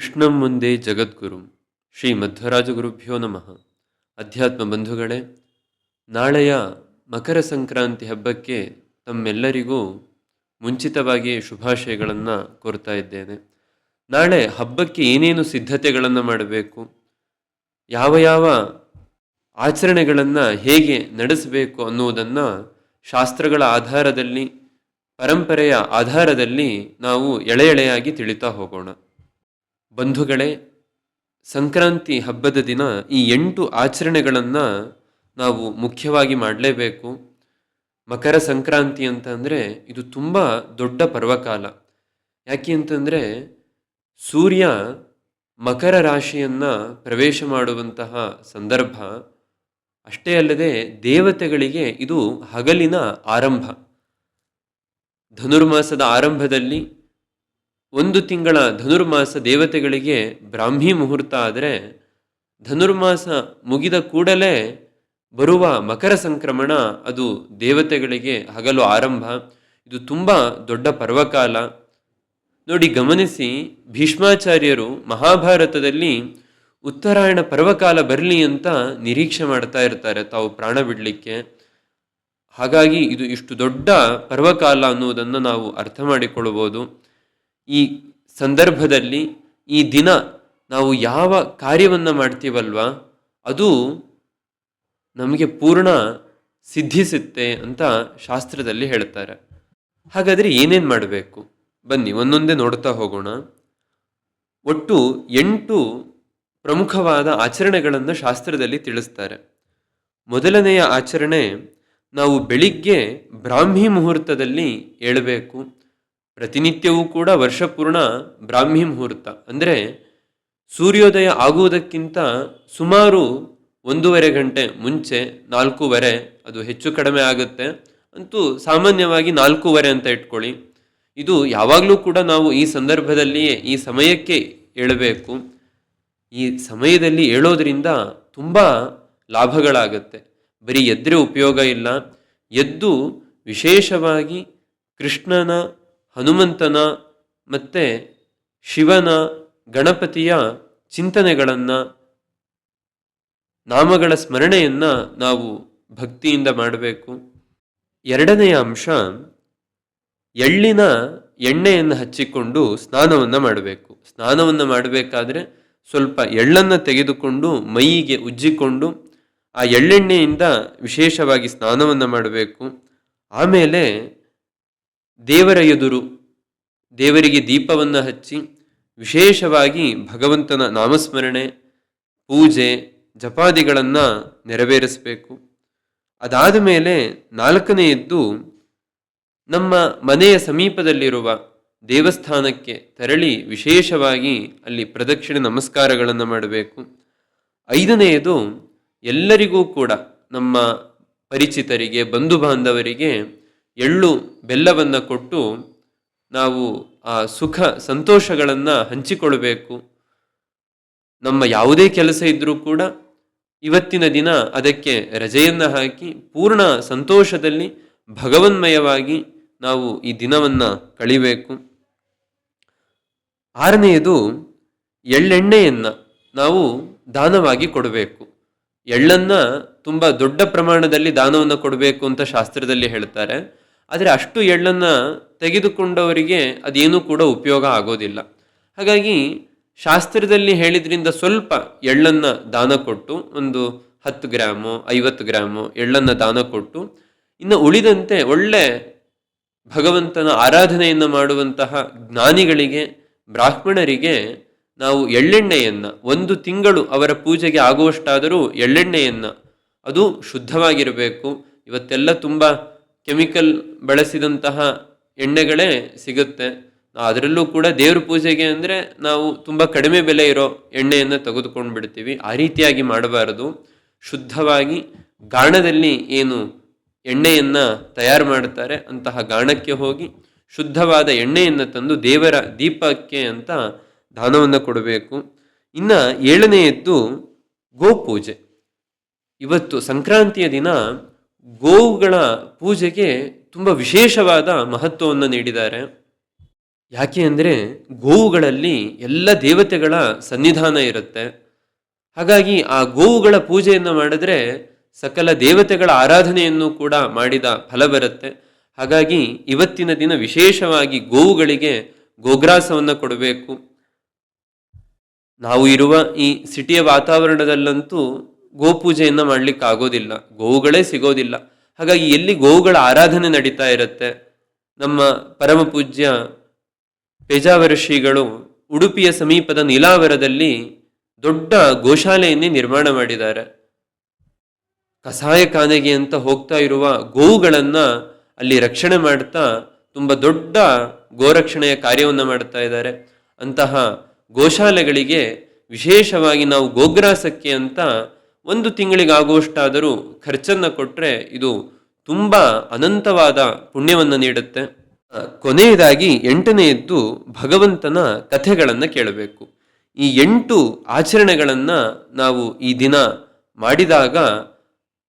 ಕೃಷ್ಣಂ ಮುಂದೆ ಜಗದ್ಗುರು ಶ್ರೀ ಮಧ್ವರಾಜಗುರುಭ್ಯೋ ನಮಃ. ಅಧ್ಯಾತ್ಮ ಬಂಧುಗಳೇ, ನಾಳೆಯ ಮಕರ ಸಂಕ್ರಾಂತಿ ಹಬ್ಬಕ್ಕೆ ತಮ್ಮೆಲ್ಲರಿಗೂ ಮುಂಚಿತವಾಗಿ ಶುಭಾಶಯಗಳನ್ನು ಕೋರ್ತಾ ಇದ್ದೇನೆ. ನಾಳೆ ಹಬ್ಬಕ್ಕೆ ಏನೇನು ಸಿದ್ಧತೆಗಳನ್ನು ಮಾಡಬೇಕು, ಯಾವ ಯಾವ ಆಚರಣೆಗಳನ್ನು ಹೇಗೆ ನಡೆಸಬೇಕು ಅನ್ನುವುದನ್ನು ಶಾಸ್ತ್ರಗಳ ಆಧಾರದಲ್ಲಿ, ಪರಂಪರೆಯ ಆಧಾರದಲ್ಲಿ ನಾವು ಎಳೆ ಎಳೆಯಾಗಿ ತಿಳಿತಾ ಹೋಗೋಣ. ಬಂಧುಗಳೇ, ಸಂಕ್ರಾಂತಿ ಹಬ್ಬದ ದಿನ ಈ ಎಂಟು ಆಚರಣೆಗಳನ್ನು ನಾವು ಮುಖ್ಯವಾಗಿ ಮಾಡಲೇಬೇಕು. ಮಕರ ಸಂಕ್ರಾಂತಿ ಅಂತ ಇದು ತುಂಬ ದೊಡ್ಡ ಪರ್ವಕಾಲ. ಯಾಕೆ ಅಂತಂದರೆ ಸೂರ್ಯ ಮಕರ ರಾಶಿಯನ್ನು ಪ್ರವೇಶ ಮಾಡುವಂತಹ ಸಂದರ್ಭ. ಅಷ್ಟೇ ಅಲ್ಲದೆ ದೇವತೆಗಳಿಗೆ ಇದು ಹಗಲಿನ ಆರಂಭ. ಧನುರ್ಮಾಸದ ಆರಂಭದಲ್ಲಿ ಒಂದು ತಿಂಗಳ ಧನುರ್ಮಾಸ ದೇವತೆಗಳಿಗೆ ಬ್ರಾಹ್ಮಿ ಮುಹೂರ್ತ ಆದರೆ ಧನುರ್ಮಾಸ ಮುಗಿದ ಕೂಡಲೇ ಬರುವ ಮಕರ ಸಂಕ್ರಮಣ ಅದು ದೇವತೆಗಳಿಗೆ ಹಗಲು ಆರಂಭ. ಇದು ತುಂಬ ದೊಡ್ಡ ಪರ್ವಕಾಲ. ನೋಡಿ, ಗಮನಿಸಿ, ಭೀಷ್ಮಾಚಾರ್ಯರು ಮಹಾಭಾರತದಲ್ಲಿ ಉತ್ತರಾಯಣ ಪರ್ವಕಾಲ ಬರಲಿ ಅಂತ ನಿರೀಕ್ಷೆ ಮಾಡ್ತಾ ಇರ್ತಾರೆ ತಾವು ಪ್ರಾಣ ಬಿಡಲಿಕ್ಕೆ. ಹಾಗಾಗಿ ಇದು ಇಷ್ಟು ದೊಡ್ಡ ಪರ್ವಕಾಲ ಅನ್ನುವುದನ್ನು ನಾವು ಅರ್ಥ ಮಾಡಿಕೊಳ್ಳಬಹುದು. ಈ ಸಂದರ್ಭದಲ್ಲಿ ಈ ದಿನ ನಾವು ಯಾವ ಕಾರ್ಯವನ್ನು ಮಾಡ್ತೀವಲ್ವ? ಅದು ನಮಗೆ ಪೂರ್ಣ ಸಿದ್ಧಿಸುತ್ತೆ ಅಂತ ಶಾಸ್ತ್ರದಲ್ಲಿ ಹೇಳ್ತಾರೆ. ಹಾಗಾದರೆ ಏನೇನು ಮಾಡಬೇಕು? ಬನ್ನಿ, ಒಂದೊಂದೇ ನೋಡ್ತಾ ಹೋಗೋಣ. ಒಟ್ಟು ಎಂಟು ಪ್ರಮುಖವಾದ ಆಚರಣೆಗಳನ್ನು ಶಾಸ್ತ್ರದಲ್ಲಿ ತಿಳಿಸ್ತಾರೆ. ಮೊದಲನೆಯ ಆಚರಣೆ ನಾವು ಬೆಳಿಗ್ಗೆ ಬ್ರಾಹ್ಮಿ ಮುಹೂರ್ತದಲ್ಲಿ ಏಳಬೇಕು. ಪ್ರತಿನಿತ್ಯವೂ ಕೂಡ ವರ್ಷಪೂರ್ಣ ಬ್ರಾಹ್ಮಿ ಮುಹೂರ್ತ. ಅಂದರೆ ಸೂರ್ಯೋದಯ ಆಗುವುದಕ್ಕಿಂತ ಸುಮಾರು ಒಂದೂವರೆ ಗಂಟೆ ಮುಂಚೆ, ನಾಲ್ಕೂವರೆ, ಅದು ಹೆಚ್ಚು ಕಡಿಮೆ ಆಗುತ್ತೆ. ಅಂತೂ ಸಾಮಾನ್ಯವಾಗಿ ನಾಲ್ಕೂವರೆ ಅಂತ ಇಟ್ಕೊಳ್ಳಿ. ಇದು ಯಾವಾಗಲೂ ಕೂಡ ನಾವು ಈ ಸಂದರ್ಭದಲ್ಲಿಯೇ, ಈ ಸಮಯಕ್ಕೆ ಏಳಬೇಕು ಈ ಸಮಯದಲ್ಲಿ ಏಳೋದ್ರಿಂದ ತುಂಬ ಲಾಭಗಳಾಗುತ್ತೆ. ಬರೀ ಎದ್ರೆ ಉಪಯೋಗ ಇಲ್ಲ. ಎದ್ದು ವಿಶೇಷವಾಗಿ ಕೃಷ್ಣನ ಹನುಮಂತನ ಮತ್ತು ಶಿವನ ಗಣಪತಿಯ ಚಿಂತನೆಗಳನ್ನು, ನಾಮಗಳ ಸ್ಮರಣೆಯನ್ನು ನಾವು ಭಕ್ತಿಯಿಂದ ಮಾಡಬೇಕು. ಎರಡನೆಯ ಅಂಶ, ಎಳ್ಳಿನ ಎಣ್ಣೆಯನ್ನು ಹಚ್ಚಿಕೊಂಡು ಸ್ನಾನವನ್ನು ಮಾಡಬೇಕು. ಸ್ನಾನವನ್ನು ಮಾಡಬೇಕಾದ್ರೆ ಸ್ವಲ್ಪ ಎಳ್ಳನ್ನು ತೆಗೆದುಕೊಂಡು ಮೈಯಿಗೆ ಉಜ್ಜಿಕೊಂಡು ಆ ಎಳ್ಳೆಣ್ಣೆಯಿಂದ ವಿಶೇಷವಾಗಿ ಸ್ನಾನವನ್ನು ಮಾಡಬೇಕು. ಆಮೇಲೆ ದೇವರ ಎದುರು ದೇವರಿಗೆ ದೀಪವನ್ನು ಹಚ್ಚಿ ವಿಶೇಷವಾಗಿ ಭಗವಂತನ ನಾಮಸ್ಮರಣೆ, ಪೂಜೆ, ಜಪಾದಿಗಳನ್ನು ನೆರವೇರಿಸಬೇಕು. ಅದಾದ ಮೇಲೆ ನಾಲ್ಕನೆಯದ್ದು ನಮ್ಮ ಮನೆಯ ಸಮೀಪದಲ್ಲಿರುವ ದೇವಸ್ಥಾನಕ್ಕೆ ತೆರಳಿ ವಿಶೇಷವಾಗಿ ಅಲ್ಲಿ ಪ್ರದಕ್ಷಿಣೆ ನಮಸ್ಕಾರಗಳನ್ನು ಮಾಡಬೇಕು. ಐದನೆಯದು ಎಲ್ಲರಿಗೂ ಕೂಡ ನಮ್ಮ ಪರಿಚಿತರಿಗೆ ಬಂಧು ಬಾಂಧವರಿಗೆ ಎಳ್ಳು ಬೆಲ್ಲವನ್ನು ಕೊಟ್ಟು ನಾವು ಆ ಸುಖ ಸಂತೋಷಗಳನ್ನು ಹಂಚಿಕೊಳ್ಬೇಕು ನಮ್ಮ ಯಾವುದೇ ಕೆಲಸ ಇದ್ದರೂ ಕೂಡ ಇವತ್ತಿನ ದಿನ ಅದಕ್ಕೆ ರಜೆಯನ್ನು ಹಾಕಿ ಪೂರ್ಣ ಸಂತೋಷದಲ್ಲಿ ಭಗವನ್ಮಯವಾಗಿ ನಾವು ಈ ದಿನವನ್ನು ಕಳಿಬೇಕು. ಆರನೆಯದು ಎಳ್ಳೆಣ್ಣೆಯನ್ನು ನಾವು ದಾನವಾಗಿ ಕೊಡಬೇಕು. ಎಳ್ಳನ್ನು ತುಂಬ ದೊಡ್ಡ ಪ್ರಮಾಣದಲ್ಲಿ ದಾನವನ್ನು ಕೊಡಬೇಕು ಅಂತ ಶಾಸ್ತ್ರದಲ್ಲಿ ಹೇಳ್ತಾರೆ. ಆದರೆ ಅಷ್ಟು ಎಳ್ಳನ್ನು ತೆಗೆದುಕೊಂಡವರಿಗೆ ಅದೇನೂ ಕೂಡ ಉಪಯೋಗ ಆಗೋದಿಲ್ಲ. ಹಾಗಾಗಿ ಶಾಸ್ತ್ರದಲ್ಲಿ ಹೇಳಿದ್ರಿಂದ ಸ್ವಲ್ಪ ಎಳ್ಳನ್ನು ದಾನ ಕೊಟ್ಟು, ಒಂದು ಹತ್ತು ಗ್ರಾಮು, ಐವತ್ತು ಗ್ರಾಮು ಎಳ್ಳನ್ನು ದಾನ ಕೊಟ್ಟು, ಇನ್ನು ಉಳಿದಂತೆ ಒಳ್ಳೆ ಭಗವಂತನ ಆರಾಧನೆಯನ್ನು ಮಾಡುವಂತಹ ಜ್ಞಾನಿಗಳಿಗೆ, ಬ್ರಾಹ್ಮಣರಿಗೆ ನಾವು ಎಳ್ಳೆಣ್ಣೆಯನ್ನು ಒಂದು ತಿಂಗಳು ಅವರ ಪೂಜೆಗೆ ಆಗುವಷ್ಟಾದರೂ ಎಳ್ಳೆಣ್ಣೆಯನ್ನು ಅದು ಶುದ್ಧವಾಗಿರಬೇಕು. ಇವತ್ತೆಲ್ಲ ತುಂಬ ಕೆಮಿಕಲ್ ಬಳಸಿದಂತಹ ಎಣ್ಣೆಗಳೇ ಸಿಗುತ್ತೆ. ಅದರಲ್ಲೂ ಕೂಡ ದೇವ್ರ ಪೂಜೆಗೆ ಅಂದರೆ ನಾವು ತುಂಬ ಕಡಿಮೆ ಬೆಲೆ ಇರೋ ಎಣ್ಣೆಯನ್ನು ತೆಗೆದುಕೊಂಡು ಬಿಡ್ತೀವಿ ಆ ರೀತಿಯಾಗಿ ಮಾಡಬಾರದು. ಶುದ್ಧವಾಗಿ ಗಾಣದಲ್ಲಿ ಏನು ಎಣ್ಣೆಯನ್ನು ತಯಾರು ಮಾಡ್ತಾರೆ ಅಂತಹ ಗಾಣಕ್ಕೆ ಹೋಗಿ ಶುದ್ಧವಾದ ಎಣ್ಣೆಯನ್ನು ತಂದು ದೇವರ ದೀಪಕ್ಕೆ ಅಂತ ದಾನವನ್ನು ಕೊಡಬೇಕು. ಇನ್ನು ಏಳನೆಯದ್ದು ಗೋಪೂಜೆ. ಇವತ್ತು ಸಂಕ್ರಾಂತಿಯ ದಿನ ಗೋವುಗಳ ಪೂಜೆಗೆ ತುಂಬ ವಿಶೇಷವಾದ ಮಹತ್ವವನ್ನು ನೀಡಿದ್ದಾರೆ. ಯಾಕೆ ಅಂದರೆ ಗೋವುಗಳಲ್ಲಿ ಎಲ್ಲ ದೇವತೆಗಳ ಸನ್ನಿಧಾನ ಇರುತ್ತೆ. ಹಾಗಾಗಿ ಆ ಗೋವುಗಳ ಪೂಜೆಯನ್ನು ಮಾಡಿದ್ರೆ ಸಕಲ ದೇವತೆಗಳ ಆರಾಧನೆಯನ್ನು ಕೂಡ ಮಾಡಿದ ಫಲ ಬರುತ್ತೆ. ಹಾಗಾಗಿ ಇವತ್ತಿನ ದಿನ ವಿಶೇಷವಾಗಿ ಗೋವುಗಳಿಗೆ ಗೋಗ್ರಾಸವನ್ನು ಕೊಡಬೇಕು. ನಾವು ಇರುವ ಈ ಸಿಟಿಯ ವಾತಾವರಣದಲ್ಲಂತೂ ಗೋಪೂಜೆಯನ್ನು ಮಾಡಲಿಕ್ಕೆ ಆಗೋದಿಲ್ಲ ಗೋವುಗಳೇ ಸಿಗೋದಿಲ್ಲ. ಹಾಗಾಗಿ ಎಲ್ಲಿ ಗೋವುಗಳ ಆರಾಧನೆ ನಡೀತಾ ಇರುತ್ತೆ, ನಮ್ಮ ಪರಮ ಪೂಜ್ಯ ಪೇಜಾವರ ಶ್ರೀಗಳು ಉಡುಪಿಯ ಸಮೀಪದ ನೀಲಾವರದಲ್ಲಿ ದೊಡ್ಡ ಗೋಶಾಲೆಯನ್ನೇ ನಿರ್ಮಾಣ ಮಾಡಿದ್ದಾರೆ. ಕಸಾಯಖಾನೆಗೆ ಅಂತ ಹೋಗ್ತಾ ಇರುವ ಗೋವುಗಳನ್ನ ಅಲ್ಲಿ ರಕ್ಷಣೆ ಮಾಡ್ತಾ ತುಂಬ ದೊಡ್ಡ ಗೋರಕ್ಷಣೆಯ ಕಾರ್ಯವನ್ನು ಮಾಡ್ತಾ ಇದ್ದಾರೆ. ಅಂತಹ ಗೋಶಾಲೆಗಳಿಗೆ ವಿಶೇಷವಾಗಿ ನಾವು ಗೋಗ್ರಾಸಕ್ಕೆ ಅಂತ ಒಂದು ತಿಂಗಳಿಗಾಗುವಷ್ಟಾದರೂ ಖರ್ಚನ್ನು ಕೊಟ್ಟರೆ ಇದು ತುಂಬ ಅನಂತವಾದ ಪುಣ್ಯವನ್ನು ನೀಡುತ್ತೆ. ಕೊನೆಯದಾಗಿ ಎಂಟನೆಯದ್ದು ಭಗವಂತನ ಕಥೆಗಳನ್ನು ಕೇಳಬೇಕು. ಈ ಎಂಟು ಆಚರಣೆಗಳನ್ನು ನಾವು ಈ ದಿನ ಮಾಡಿದಾಗ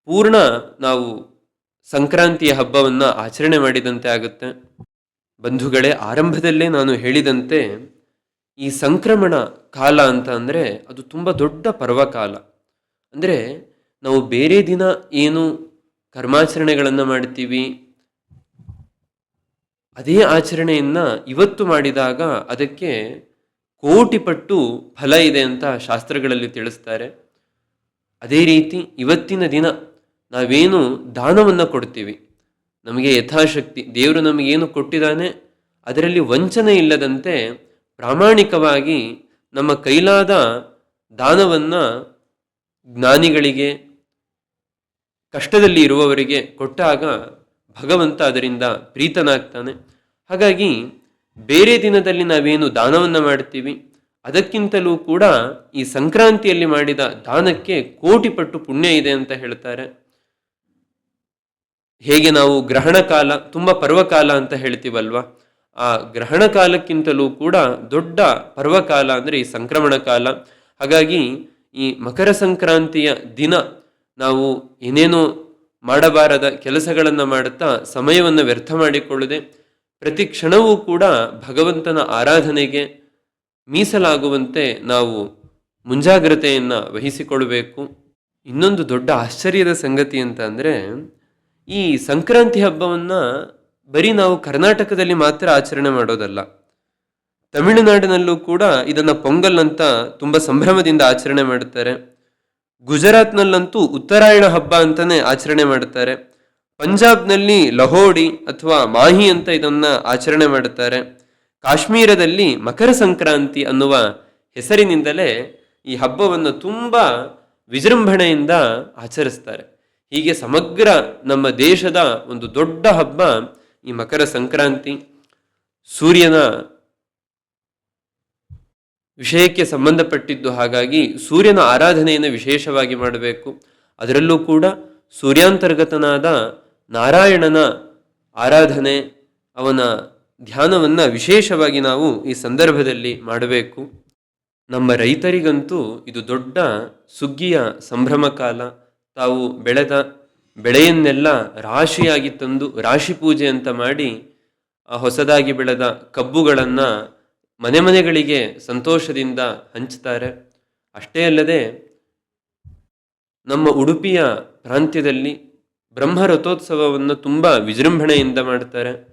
ಪೂರ್ಣ ನಾವು ಸಂಕ್ರಾಂತಿಯ ಹಬ್ಬವನ್ನು ಆಚರಣೆ ಮಾಡಿದಂತೆ ಆಗುತ್ತೆ. ಬಂಧುಗಳೇ, ಆರಂಭದಲ್ಲೇ ನಾನು ಹೇಳಿದಂತೆ ಈ ಸಂಕ್ರಮಣ ಕಾಲ ಅಂತ ಅಂದರೆ ಅದು ತುಂಬ ದೊಡ್ಡ ಪರ್ವಕಾಲ. ಅಂದರೆ ನಾವು ಬೇರೆ ದಿನ ಏನು ಕರ್ಮಾಚರಣೆಗಳನ್ನು ಮಾಡ್ತೀವಿ, ಅದೇ ಆಚರಣೆಯನ್ನು ಇವತ್ತು ಮಾಡಿದಾಗ ಅದಕ್ಕೆ ಕೋಟಿ ಪಟ್ಟು ಫಲ ಇದೆ ಅಂತ ಶಾಸ್ತ್ರಗಳಲ್ಲಿ ತಿಳಿಸ್ತಾರೆ. ಅದೇ ರೀತಿ ಇವತ್ತಿನ ದಿನ ನಾವೇನು ದಾನವನ್ನು ಕೊಡ್ತೀವಿ. ನಮಗೆ ಯಥಾಶಕ್ತಿ, ದೇವರು ನಮಗೇನು ಕೊಟ್ಟಿದ್ದಾನೆ, ಅದರಲ್ಲಿ ವಂಚನೆ ಇಲ್ಲದಂತೆ ಪ್ರಾಮಾಣಿಕವಾಗಿ ನಮ್ಮ ಕೈಲಾದ ದಾನವನ್ನು ಜ್ಞಾನಿಗಳಿಗೆ, ಕಷ್ಟದಲ್ಲಿ ಇರುವವರಿಗೆ ಕೊಟ್ಟಾಗ ಭಗವಂತ ಅದರಿಂದ ಪ್ರೀತನಾಗ್ತಾನೆ. ಹಾಗಾಗಿ ಬೇರೆ ದಿನದಲ್ಲಿ ನಾವೇನು ದಾನವನ್ನು ಮಾಡ್ತೀವಿ, ಅದಕ್ಕಿಂತಲೂ ಕೂಡ ಈ ಸಂಕ್ರಾಂತಿಯಲ್ಲಿ ಮಾಡಿದ ದಾನಕ್ಕೆ ಕೋಟಿ ಪಟ್ಟು ಪುಣ್ಯ ಇದೆ ಅಂತ ಹೇಳ್ತಾರೆ. ಹೇಗೆ ನಾವು ಗ್ರಹಣ ಕಾಲ, ತುಂಬ ಪರ್ವಕಾಲ ಅಂತ ಹೇಳ್ತೀವಲ್ವಾ? ಆ ಗ್ರಹಣ ಕಾಲಕ್ಕಿಂತಲೂ ಕೂಡ ದೊಡ್ಡ ಪರ್ವಕಾಲ ಅಂದರೆ ಈ ಸಂಕ್ರಮಣ ಕಾಲ. ಹಾಗಾಗಿ ಈ ಮಕರ ಸಂಕ್ರಾಂತಿಯ ದಿನ ನಾವು ಏನೇನೋ ಮಾಡಬಾರದ ಕೆಲಸಗಳನ್ನು ಮಾಡುತ್ತಾ ಸಮಯವನ್ನು ವ್ಯರ್ಥ ಮಾಡಿಕೊಳ್ಳದೆ ಪ್ರತಿ ಕ್ಷಣವೂ ಕೂಡ ಭಗವಂತನ ಆರಾಧನೆಗೆ ಮೀಸಲಾಗುವಂತೆ ನಾವು ಮುಂಜಾಗ್ರತೆಯನ್ನು ವಹಿಸಿಕೊಳ್ಳಬೇಕು ಇನ್ನೊಂದು ದೊಡ್ಡ ಆಶ್ಚರ್ಯದ ಸಂಗತಿ ಅಂತ ಅಂದರೆ ಈ ಸಂಕ್ರಾಂತಿ ಹಬ್ಬವನ್ನು ಬರೀ ನಾವು ಕರ್ನಾಟಕದಲ್ಲಿ ಮಾತ್ರ ಆಚರಣೆ ಮಾಡೋದಲ್ಲ, ತಮಿಳುನಾಡಿನಲ್ಲೂ ಕೂಡ ಇದನ್ನು ಪೊಂಗಲ್ ಅಂತ ತುಂಬ ಸಂಭ್ರಮದಿಂದ ಆಚರಣೆ ಮಾಡುತ್ತಾರೆ. ಗುಜರಾತ್ನಲ್ಲಂತೂ ಉತ್ತರಾಯಣ ಹಬ್ಬ ಅಂತಾನೆ ಆಚರಣೆ ಮಾಡುತ್ತಾರೆ. ಪಂಜಾಬ್ನಲ್ಲಿ ಲಹೋಡಿ ಅಥವಾ ಮಾಹಿ ಅಂತ ಇದನ್ನ ಆಚರಣೆ ಮಾಡುತ್ತಾರೆ. ಕಾಶ್ಮೀರದಲ್ಲಿ ಮಕರ ಸಂಕ್ರಾಂತಿ ಅನ್ನುವ ಹೆಸರಿನಿಂದಲೇ ಈ ಹಬ್ಬವನ್ನು ತುಂಬ ವಿಜೃಂಭಣೆಯಿಂದ ಆಚರಿಸ್ತಾರೆ. ಹೀಗೆ ಸಮಗ್ರ ನಮ್ಮ ದೇಶದ ಒಂದು ದೊಡ್ಡ ಹಬ್ಬ ಈ ಮಕರ ಸಂಕ್ರಾಂತಿ ಸೂರ್ಯನ ವಿಷಯಕ್ಕೆ ಸಂಬಂಧಪಟ್ಟಿದ್ದು ಹಾಗಾಗಿ ಸೂರ್ಯನ ಆರಾಧನೆಯನ್ನು ವಿಶೇಷವಾಗಿ ಮಾಡಬೇಕು. ಅದರಲ್ಲೂ ಕೂಡ ಸೂರ್ಯಾಂತರ್ಗತನಾದ ನಾರಾಯಣನ ಆರಾಧನೆ, ಅವನ ಧ್ಯಾನವನ್ನು ವಿಶೇಷವಾಗಿ ನಾವು ಈ ಸಂದರ್ಭದಲ್ಲಿ ಮಾಡಬೇಕು. ನಮ್ಮ ರೈತರಿಗಂತೂ ಇದು ದೊಡ್ಡ ಸುಗ್ಗಿಯ ಸಂಭ್ರಮ ಕಾಲ ತಾವು ಬೆಳೆದ ಬೆಳೆಯನ್ನೆಲ್ಲ ರಾಶಿಯಾಗಿ ತಂದು ರಾಶಿ ಪೂಜೆ ಅಂತ ಮಾಡಿ ಆ ಹೊಸದಾಗಿ ಬೆಳೆದ ಕಬ್ಬುಗಳನ್ನು ಮನೆ ಮನೆಗಳಿಗೆ ಸಂತೋಷದಿಂದ ಹಂಚ್ತಾರೆ. ಅಷ್ಟೇ ಅಲ್ಲದೆ ನಮ್ಮ ಉಡುಪಿಯ ಪ್ರಾಂತ್ಯದಲ್ಲಿ ಬ್ರಹ್ಮ ರಥೋತ್ಸವವನ್ನು ತುಂಬ ವಿಜೃಂಭಣೆಯಿಂದ ಮಾಡ್ತಾರೆ.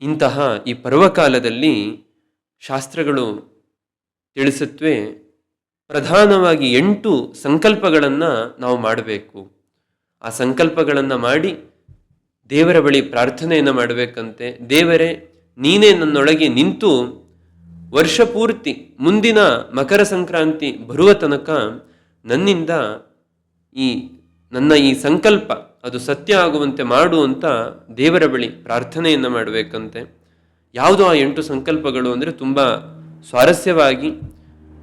ಇಂತಹ ಈ ಪರ್ವಕಾಲದಲ್ಲಿ ಶಾಸ್ತ್ರಗಳು ತಿಳಿಸುತ್ತವೆ ಪ್ರಧಾನವಾಗಿ ಎಂಟು ಸಂಕಲ್ಪಗಳನ್ನು ನಾವು ಮಾಡಬೇಕು. ಆ ಸಂಕಲ್ಪಗಳನ್ನು ಮಾಡಿ ದೇವರ ಬಳಿ ಪ್ರಾರ್ಥನೆಯನ್ನು ಮಾಡಬೇಕಂತೆ. ದೇವರೇ, ನೀನೇ ನನ್ನೊಳಗೆ ನಿಂತು ವರ್ಷ ಪೂರ್ತಿ ಮುಂದಿನ ಮಕರ ಸಂಕ್ರಾಂತಿ ಬರುವ ತನಕ ನನ್ನಿಂದ ಈ ನನ್ನ ಈ ಸಂಕಲ್ಪ ಅದು ಸತ್ಯ ಆಗುವಂತೆ ಮಾಡು ಅಂತ ದೇವರ ಬಳಿ ಪ್ರಾರ್ಥನೆಯನ್ನು ಮಾಡಬೇಕಂತೆ. ಯಾವುದು ಆ ಎಂಟು ಸಂಕಲ್ಪಗಳು ಅಂದರೆ ತುಂಬ ಸ್ವಾರಸ್ಯವಾಗಿ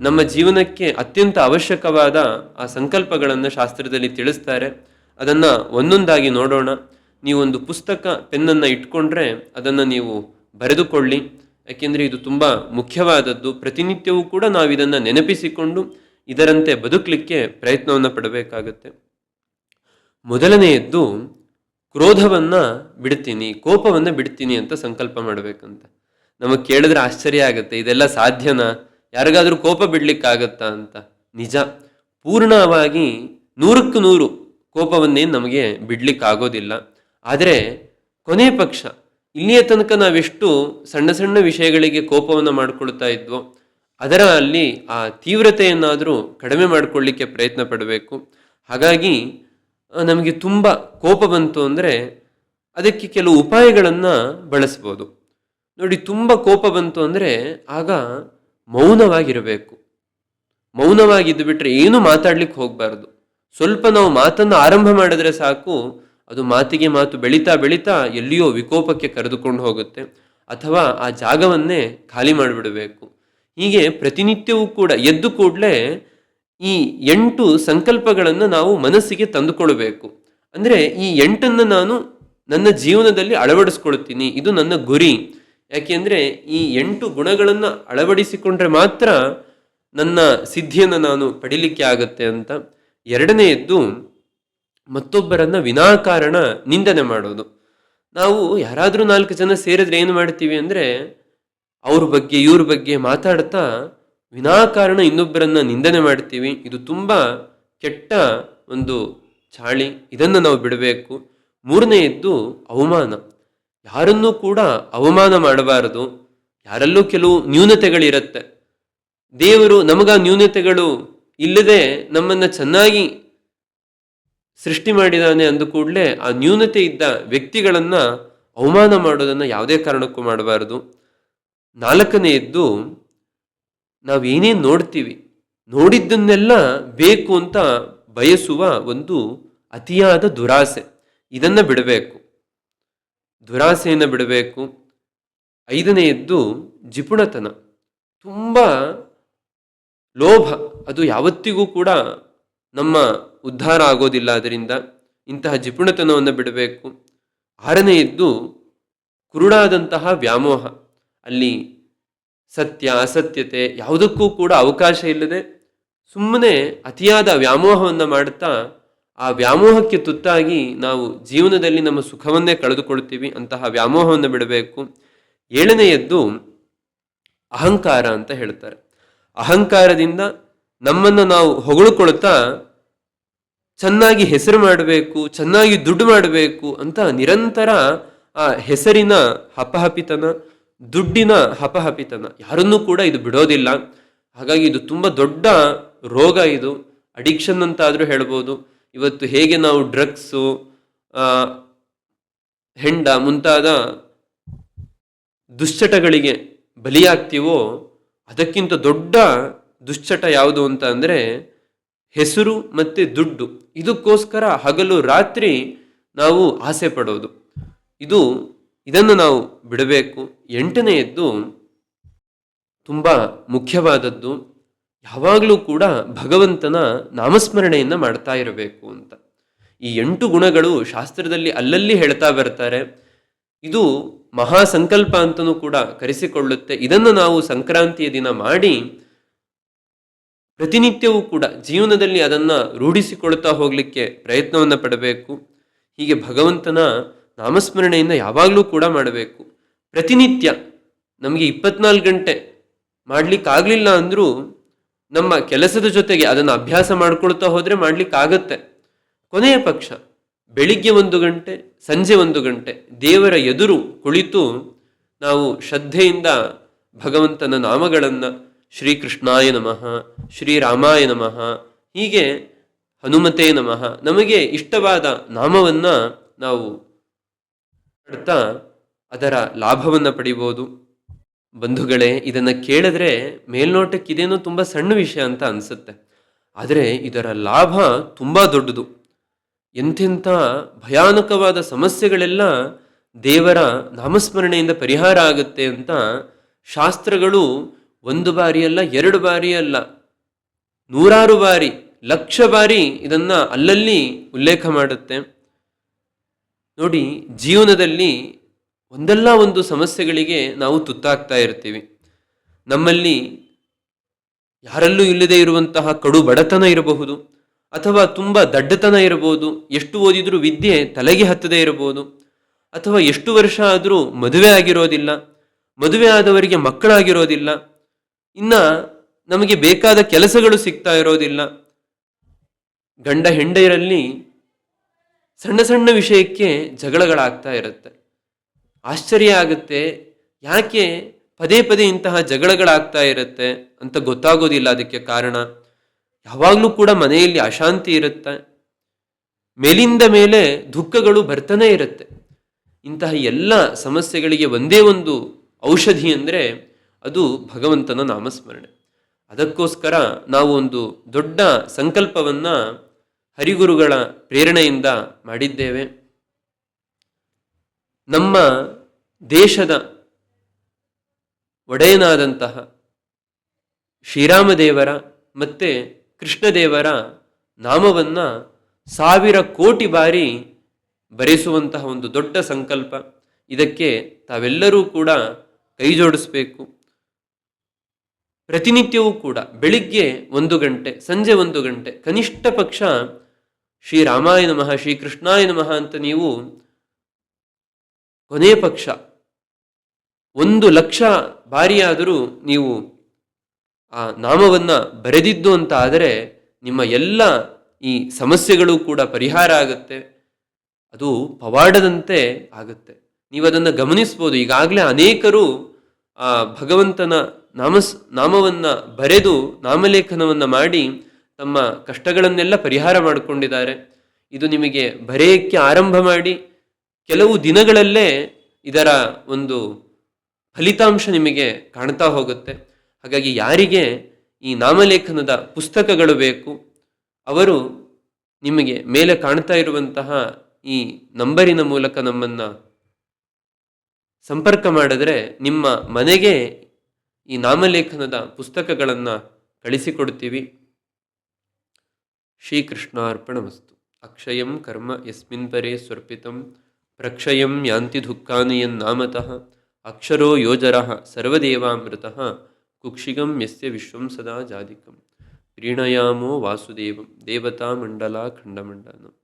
ನಮ್ಮ ಜೀವನಕ್ಕೆ ಅತ್ಯಂತ ಅವಶ್ಯಕವಾದ ಆ ಸಂಕಲ್ಪಗಳನ್ನು ಶಾಸ್ತ್ರದಲ್ಲಿ ತಿಳಿಸ್ತಾರೆ. ಅದನ್ನು ಒಂದೊಂದಾಗಿ ನೋಡೋಣ. ನೀವೊಂದು ಪುಸ್ತಕ ಪೆನ್ನನ್ನು ಇಟ್ಕೊಂಡ್ರೆ ಅದನ್ನು ನೀವು ಬರೆದುಕೊಳ್ಳಿ. ಯಾಕೆಂದರೆ ಇದು ತುಂಬ ಮುಖ್ಯವಾದದ್ದು. ಪ್ರತಿನಿತ್ಯವೂ ಕೂಡ ನಾವು ಇದನ್ನು ನೆನಪಿಸಿಕೊಂಡು ಇದರಂತೆ ಬದುಕಲಿಕ್ಕೆ ಪ್ರಯತ್ನವನ್ನು ಪಡಬೇಕಾಗತ್ತೆ. ಮೊದಲನೆಯದ್ದು, ಕ್ರೋಧವನ್ನು ಬಿಡ್ತೀನಿ, ಕೋಪವನ್ನು ಬಿಡ್ತೀನಿ ಅಂತ ಸಂಕಲ್ಪ ಮಾಡಬೇಕಂತ. ನಮಗೆ ಕೇಳಿದ್ರೆ ಆಶ್ಚರ್ಯ ಆಗುತ್ತೆ, ಇದೆಲ್ಲ ಸಾಧ್ಯನಾ? ಯಾರಿಗಾದರೂ ಕೋಪ ಬಿಡ್ಲಿಕ್ಕಾಗತ್ತಾ ಅಂತ. ನಿಜ. ಪೂರ್ಣವಾಗಿ ನೂರಕ್ಕೂ ನೂರು ಕೋಪವನ್ನೇನು ನಮಗೆ ಬಿಡ್ಲಿಕ್ಕಾಗೋದಿಲ್ಲ. ಆದರೆ ಕೊನೆ ಪಕ್ಷ, ಇಲ್ಲಿಯ ತನಕ ನಾವೆಷ್ಟು ಸಣ್ಣ ಸಣ್ಣ ವಿಷಯಗಳಿಗೆ ಕೋಪವನ್ನು ಮಾಡಿಕೊಳ್ತಾ ಇದ್ವೋ ಅದರ ಅಲ್ಲಿ ಆ ತೀವ್ರತೆಯನ್ನಾದರೂ ಕಡಿಮೆ ಮಾಡಿಕೊಳ್ಳಿಕ್ಕೆ ಪ್ರಯತ್ನ ಪಡಬೇಕು. ಹಾಗಾಗಿ ನಮಗೆ ತುಂಬ ಕೋಪ ಬಂತು ಅಂದರೆ ಅದಕ್ಕೆ ಕೆಲವು ಉಪಾಯಗಳನ್ನು ಬಳಸ್ಬೋದು. ನೋಡಿ, ತುಂಬ ಕೋಪ ಬಂತು ಅಂದರೆ ಆಗ ಮೌನವಾಗಿರಬೇಕು. ಮೌನವಾಗಿದ್ದು ಬಿಟ್ಟರೆ ಏನೂ ಮಾತಾಡ್ಲಿಕ್ಕೆ ಹೋಗಬಾರ್ದು. ಸ್ವಲ್ಪ ನಾವು ಮಾತನ್ನು ಆರಂಭ ಮಾಡಿದ್ರೆ ಸಾಕು, ಅದು ಮಾತಿಗೆ ಮಾತು ಬೆಳೀತಾ ಬೆಳೀತಾ ಎಲ್ಲಿಯೋ ವಿಕೋಪಕ್ಕೆ ಕರೆದುಕೊಂಡು ಹೋಗುತ್ತೆ, ಅಥವಾ ಆ ಜಾಗವನ್ನೇ ಖಾಲಿ ಮಾಡಿಬಿಡಬೇಕು. ಹೀಗೆ ಪ್ರತಿನಿತ್ಯವೂ ಕೂಡ ಎದ್ದು ಕೂಡಲೇ ಈ ಎಂಟು ಸಂಕಲ್ಪಗಳನ್ನು ನಾವು ಮನಸ್ಸಿಗೆ ತಂದುಕೊಳ್ಬೇಕು. ಅಂದರೆ ಈ ಎಂಟನ್ನು ನಾನು ನನ್ನ ಜೀವನದಲ್ಲಿ ಅಳವಡಿಸ್ಕೊಳ್ತೀನಿ, ಇದು ನನ್ನ ಗುರಿ. ಯಾಕೆಂದರೆ ಈ ಎಂಟು ಗುಣಗಳನ್ನು ಅಳವಡಿಸಿಕೊಂಡ್ರೆ ಮಾತ್ರ ನನ್ನ ಸಿದ್ಧಿಯನ್ನು ನಾನು ಪಡಿಲಿಕ್ಕೆ ಆಗುತ್ತೆ ಅಂತ. ಎರಡನೆಯದ್ದು ಮತ್ತೊಬ್ಬರನ್ನ ವಿನಾಕಾರಣ ನಿಂದನೆ ಮಾಡೋದು. ನಾವು ಯಾರಾದರೂ ನಾಲ್ಕು ಜನ ಸೇರಿದ್ರೆ ಏನು ಮಾಡ್ತೀವಿ ಅಂದರೆ, ಅವ್ರ ಬಗ್ಗೆ, ಇವ್ರ ಬಗ್ಗೆ ಮಾತಾಡ್ತಾ ವಿನಾಕಾರಣ ಇನ್ನೊಬ್ಬರನ್ನ ನಿಂದನೆ ಮಾಡ್ತೀವಿ. ಇದು ತುಂಬ ಕೆಟ್ಟ ಒಂದು ಚಾಳಿ. ಇದನ್ನು ನಾವು ಬಿಡಬೇಕು. ಮೂರನೆಯದ್ದು ಅವಮಾನ. ಯಾರನ್ನೂ ಕೂಡ ಅವಮಾನ ಮಾಡಬಾರದು. ಯಾರಲ್ಲೂ ಕೆಲವು ನ್ಯೂನತೆಗಳಿರುತ್ತೆ. ದೇವರು ನಮಗ ನ್ಯೂನತೆಗಳು ಇಲ್ಲದೆ ನಮ್ಮನ್ನು ಚೆನ್ನಾಗಿ ಸೃಷ್ಟಿ ಮಾಡಿದಾನೆ ಅಂದ ಕೂಡಲೇ ಆ ನ್ಯೂನತೆ ಇದ್ದ ವ್ಯಕ್ತಿಗಳನ್ನು ಅವಮಾನ ಮಾಡೋದನ್ನು ಯಾವುದೇ ಕಾರಣಕ್ಕೂ ಮಾಡಬಾರದು. ನಾಲ್ಕನೆಯದ್ದು ನಾವೇನೇ ನೋಡ್ತೀವಿ, ನೋಡಿದ್ದನ್ನೆಲ್ಲ ಬೇಕು ಅಂತ ಬಯಸುವ ಒಂದು ಅತಿಯಾದ ದುರಾಸೆ. ಇದನ್ನ ಬಿಡಬೇಕು. ದುರಾಸೆಯನ್ನು ಬಿಡಬೇಕು. ಐದನೆಯದ್ದು ಜಿಪುಣತನ. ತುಂಬ ಲೋಭ. ಅದು ಯಾವತ್ತಿಗೂ ಕೂಡ ನಮ್ಮ ಉದ್ಧಾರ ಆಗೋದಿಲ್ಲ. ಅದರಿಂದ ಇಂತಹ ಜಿಪುಣತನವನ್ನು ಬಿಡಬೇಕು. ಆರನೆಯದ್ದು ಕುರುಡಾದಂತಹ ವ್ಯಾಮೋಹ. ಅಲ್ಲಿ ಸತ್ಯ, ಅಸತ್ಯತೆ ಯಾವುದಕ್ಕೂ ಕೂಡ ಅವಕಾಶ ಇಲ್ಲದೆ ಸುಮ್ಮನೆ ಅತಿಯಾದ ವ್ಯಾಮೋಹವನ್ನು ಮಾಡುತ್ತಾ ಆ ವ್ಯಾಮೋಹಕ್ಕೆ ತುತ್ತಾಗಿ ನಾವು ಜೀವನದಲ್ಲಿ ನಮ್ಮ ಸುಖವನ್ನೇ ಕಳೆದುಕೊಳ್ತೀವಿ ಅಂತಹ ವ್ಯಾಮೋಹವನ್ನು ಬಿಡಬೇಕು. ಏಳನೆಯದ್ದು ಅಹಂಕಾರ ಅಂತ ಹೇಳ್ತಾರೆ. ಅಹಂಕಾರದಿಂದ ನಮ್ಮನ್ನು ನಾವು ಹೊಗಳಿಕೊಳ್ತಾ ಚೆನ್ನಾಗಿ ಹೆಸರು ಮಾಡಬೇಕು, ಚೆನ್ನಾಗಿ ದುಡ್ಡು ಮಾಡಬೇಕು ಅಂತ ನಿರಂತರ ಆ ಹೆಸರಿನ ಹಪಹಪಿತನ, ದುಡ್ಡಿನ ಹಪಹಪಿತನ. ಯಾರನ್ನೂ ಕೂಡ ಇದು ಬಿಡೋದಿಲ್ಲ. ಹಾಗಾಗಿ ಇದು ತುಂಬ ದೊಡ್ಡ ರೋಗ ಇದು. ಅಡಿಕ್ಷನ್ ಅಂತ ಆದರೂ ಹೇಳ್ಬೋದು. ಇವತ್ತು ಹೇಗೆ ನಾವು ಡ್ರಗ್ಸು ಹೆಂಡ ಮುಂತಾದ ದುಶ್ಚಟಗಳಿಗೆ ಬಲಿಯಾಗ್ತೀವೋ ಅದಕ್ಕಿಂತ ದೊಡ್ಡ ದುಶ್ಚಟ ಯಾವುದು ಅಂತ ಅಂದರೆ ಹೆಸರು ಮತ್ತು ದುಡ್ಡು. ಇದಕ್ಕೋಸ್ಕರ ಹಗಲು ರಾತ್ರಿ ನಾವು ಆಸೆ ಪಡೋದು. ಇದು, ಇದನ್ನು ನಾವು ಬಿಡಬೇಕು. ಎಂಟನೆಯದ್ದು ತುಂಬ ಮುಖ್ಯವಾದದ್ದು. ಯಾವಾಗಲೂ ಕೂಡ ಭಗವಂತನ ನಾಮಸ್ಮರಣೆಯನ್ನು ಮಾಡ್ತಾ ಇರಬೇಕು ಅಂತ. ಈ ಎಂಟು ಗುಣಗಳು ಶಾಸ್ತ್ರದಲ್ಲಿ ಅಲ್ಲಲ್ಲಿ ಹೇಳ್ತಾ ಬರ್ತಾರೆ. ಇದು ಮಹಾ ಸಂಕಲ್ಪ ಅಂತಲೂ ಕೂಡ ಕರೆಸಿಕೊಳ್ಳುತ್ತೆ. ಇದನ್ನು ನಾವು ಸಂಕ್ರಾಂತಿಯ ದಿನ ಮಾಡಿ ಪ್ರತಿನಿತ್ಯವೂ ಕೂಡ ಜೀವನದಲ್ಲಿ ಅದನ್ನು ರೂಢಿಸಿಕೊಳ್ತಾ ಹೋಗಲಿಕ್ಕೆ ಪ್ರಯತ್ನವನ್ನು ಪಡಬೇಕು. ಹೀಗೆ ಭಗವಂತನ ನಾಮಸ್ಮರಣೆಯಿಂದ ಯಾವಾಗಲೂ ಕೂಡ ಮಾಡಬೇಕು. ಪ್ರತಿನಿತ್ಯ ನಮಗೆ ಇಪ್ಪತ್ನಾಲ್ಕು ಗಂಟೆ ಮಾಡಲಿಕ್ಕಾಗಲಿಲ್ಲ ಅಂದರೂ ನಮ್ಮ ಕೆಲಸದ ಜೊತೆಗೆ ಅದನ್ನು ಅಭ್ಯಾಸ ಮಾಡ್ಕೊಳ್ತಾ ಹೋದರೆ ಮಾಡಲಿಕ್ಕಾಗತ್ತೆ. ಕೊನೆಯ ಪಕ್ಷ ಬೆಳಿಗ್ಗೆ ಒಂದು ಗಂಟೆ, ಸಂಜೆ ಒಂದು ಗಂಟೆ ದೇವರ ಎದುರು ಕುಳಿತು ನಾವು ಶ್ರದ್ಧೆಯಿಂದ ಭಗವಂತನ ನಾಮಗಳನ್ನು ಶ್ರೀಕೃಷ್ಣಾಯ ನಮಃ, ಶ್ರೀರಾಮಾಯ ನಮಃ, ಹೀಗೆ ಹನುಮತೇ ನಮಃ. ನಮಗೆ ಇಷ್ಟವಾದ ನಾಮವನ್ನು ನಾವು ಮಾಡ್ತಾ ಅದರ ಲಾಭವನ್ನು ಪಡಿಬೋದು. ಬಂಧುಗಳೇ, ಇದನ್ನು ಕೇಳಿದ್ರೆ ಮೇಲ್ನೋಟಕ್ಕೆ ಇದೇನೋ ತುಂಬ ಸಣ್ಣ ವಿಷಯ ಅಂತ ಅನಿಸುತ್ತೆ. ಆದರೆ ಇದರ ಲಾಭ ತುಂಬ ದೊಡ್ಡದು. ಎಂಥೆಂಥ ಭಯಾನಕವಾದ ಸಮಸ್ಯೆಗಳೆಲ್ಲ ದೇವರ ನಾಮಸ್ಮರಣೆಯಿಂದ ಪರಿಹಾರ ಆಗುತ್ತೆ ಅಂತ ಶಾಸ್ತ್ರಗಳು ಒಂದು ಬಾರಿ ಅಲ್ಲ, ಎರಡು ಬಾರಿ ಅಲ್ಲ. ನೂರಾರು ಬಾರಿ, ಲಕ್ಷ ಬಾರಿ ಇದನ್ನ ಅಲ್ಲಲ್ಲಿ ಉಲ್ಲೇಖ ಮಾಡುತ್ತೆ. ನೋಡಿ, ಜೀವನದಲ್ಲಿ ಒಂದಲ್ಲ ಒಂದು ಸಮಸ್ಯೆಗಳಿಗೆ ನಾವು ತುತ್ತಾಗ್ತಾ ಇರ್ತೀವಿ. ನಮ್ಮಲ್ಲಿ ಯಾರಲ್ಲೂ ಇಲ್ಲದೆ ಇರುವಂತಹ ಕಡು ಬಡತನ ಇರಬಹುದು, ಅಥವಾ ತುಂಬ ದಡ್ಡತನ ಇರಬಹುದು, ಎಷ್ಟು ಓದಿದರೂ ವಿದ್ಯೆ ತಲೆಗೆ ಹತ್ತದೇ ಇರಬಹುದು, ಅಥವಾ ಎಷ್ಟು ವರ್ಷ ಆದರೂ ಮದುವೆ ಆಗಿರೋದಿಲ್ಲ, ಮದುವೆ ಆದವರಿಗೆ ಮಕ್ಕಳಾಗಿರೋದಿಲ್ಲ ಇನ್ನ ನಮಗೆ ಬೇಕಾದ ಕೆಲಸಗಳು ಸಿಗ್ತಾ ಇರೋದಿಲ್ಲ. ಗಂಡ ಹೆಂಡೆಯರಲ್ಲಿ ಸಣ್ಣ ಸಣ್ಣ ವಿಷಯಕ್ಕೆ ಜಗಳಗಳಾಗ್ತಾ ಇರುತ್ತೆ. ಆಶ್ಚರ್ಯ ಆಗುತ್ತೆ, ಯಾಕೆ ಪದೇ ಪದೇ ಇಂತಹ ಜಗಳಗಳಾಗ್ತಾ ಇರುತ್ತೆ ಅಂತ ಗೊತ್ತಾಗೋದಿಲ್ಲ ಅದಕ್ಕೆ ಕಾರಣ. ಯಾವಾಗಲೂ ಕೂಡ ಮನೆಯಲ್ಲಿ ಅಶಾಂತಿ ಇರುತ್ತೆ. ಮೇಲಿಂದ ಮೇಲೆ ದುಃಖಗಳು ಬರ್ತಾನೆ ಇರುತ್ತೆ. ಇಂತಹ ಎಲ್ಲ ಸಮಸ್ಯೆಗಳಿಗೆ ಒಂದೇ ಒಂದು ಔಷಧಿ ಅಂದರೆ ಅದು ಭಗವಂತನ ನಾಮಸ್ಮರಣೆ. ಅದಕ್ಕೋಸ್ಕರ ನಾವು ಒಂದು ದೊಡ್ಡ ಸಂಕಲ್ಪವನ್ನ ಹರಿಗುರುಗಳ ಪ್ರೇರಣೆಯಿಂದ ಮಾಡಿದ್ದೇವೆ. ನಮ್ಮ ದೇಶದ ಒಡೆಯನಾದಂತಹ ಶ್ರೀರಾಮದೇವರ ಮತ್ತೆ ಕೃಷ್ಣದೇವರ ನಾಮವನ್ನ ಸಾವಿರ ಕೋಟಿ ಬಾರಿ ಬರೆಸುವಂತಹ ಒಂದು ದೊಡ್ಡ ಸಂಕಲ್ಪ. ಇದಕ್ಕೆ ತಾವೆಲ್ಲರೂ ಕೂಡ ಕೈ ಜೋಡಿಸ್ಬೇಕು. ಪ್ರತಿನಿತ್ಯವೂ ಕೂಡ ಬೆಳಿಗ್ಗೆ ಒಂದು ಗಂಟೆ, ಸಂಜೆ ಒಂದು ಗಂಟೆ ಕನಿಷ್ಠ ಪಕ್ಷ ಶ್ರೀ ರಾಮಾಯ ನಮಃ, ಶ್ರೀ ಕೃಷ್ಣಾಯ ನಮಃ ಅಂತ ನೀವು ಕೊನೆ ಪಕ್ಷ ಒಂದು ಲಕ್ಷ ಬಾರಿಯಾದರೂ ನೀವು ಆ ನಾಮವನ್ನ ಬರೆದಿದ್ದು ಅಂತ ಆದರೆ ನಿಮ್ಮ ಎಲ್ಲ ಈ ಸಮಸ್ಯೆಗಳು ಕೂಡ ಪರಿಹಾರ ಆಗುತ್ತೆ, ಅದು ಪವಾಡದಂತೆ ಆಗುತ್ತೆ. ನೀವು ಅದನ್ನು ಗಮನಿಸ್ಬೋದು. ಈಗಾಗಲೇ ಅನೇಕರು ಆ ಭಗವಂತನ ನಾಮಸ್, ನಾಮವನ್ನು ಬರೆದು ನಾಮಲೇಖನವನ್ನು ಮಾಡಿ ತಮ್ಮ ಕಷ್ಟಗಳನ್ನೆಲ್ಲ ಪರಿಹಾರ ಮಾಡಿಕೊಂಡಿದ್ದಾರೆ. ಇದು ನಿಮಗೆ ಬರೆಯಕ್ಕೆ ಆರಂಭ ಮಾಡಿ ಕೆಲವು ದಿನಗಳಲ್ಲೇ ಇದರ ಒಂದು ಫಲಿತಾಂಶ ನಿಮಗೆ ಕಾಣ್ತಾ ಹೋಗುತ್ತೆ. ಹಾಗಾಗಿ ಯಾರಿಗೆ ಈ ನಾಮಲೇಖನದ ಪುಸ್ತಕಗಳು ಬೇಕು, ಅವರು ನಿಮಗೆ ಮೇಲೆ ಕಾಣ್ತಾ ಇರುವಂತಹ ಈ ನಂಬರಿನ ಮೂಲಕ ನಮ್ಮನ್ನ ಸಂಪರ್ಕ ಮಾಡಿದ್ರೆ ನಿಮ್ಮ ಮನೆಗೆ ಈ ನಾಮಲೇಖನದ ಪುಸ್ತಕಗಳನ್ನು ಕಳಿಸಿಕೊಡ್ತೀವಿ. ಶ್ರೀಕೃಷ್ಣಾರ್ಪಣಮಸ್ತು. ಅಕ್ಷಯಂ ಕರ್ಮ ಯಸ್ಮಿನ್ ಪರೇ ಸ್ವರ್ಪಿತಂ. ಪ್ರಕ್ಷಯಂ ಯಾಂತಿ ದುಃಖಾನಿಯನ್ ನಾಮತಃ. ಅಕ್ಷರೋ ಯೋಜರ ಸರ್ವದೇವಾಮೃತಃ. ಕುಕ್ಷಿಗಂ ಯಸ್ಯ ವಿಶ್ವಂ ಸದಾ ಜಾಧಿಕಂ. ಪ್ರೀಣಯಾಮೋ ವಾಸುದೇವಂ. ದೇವತಾ ಮಂಡಲ ಖಂಡಮಂಡನ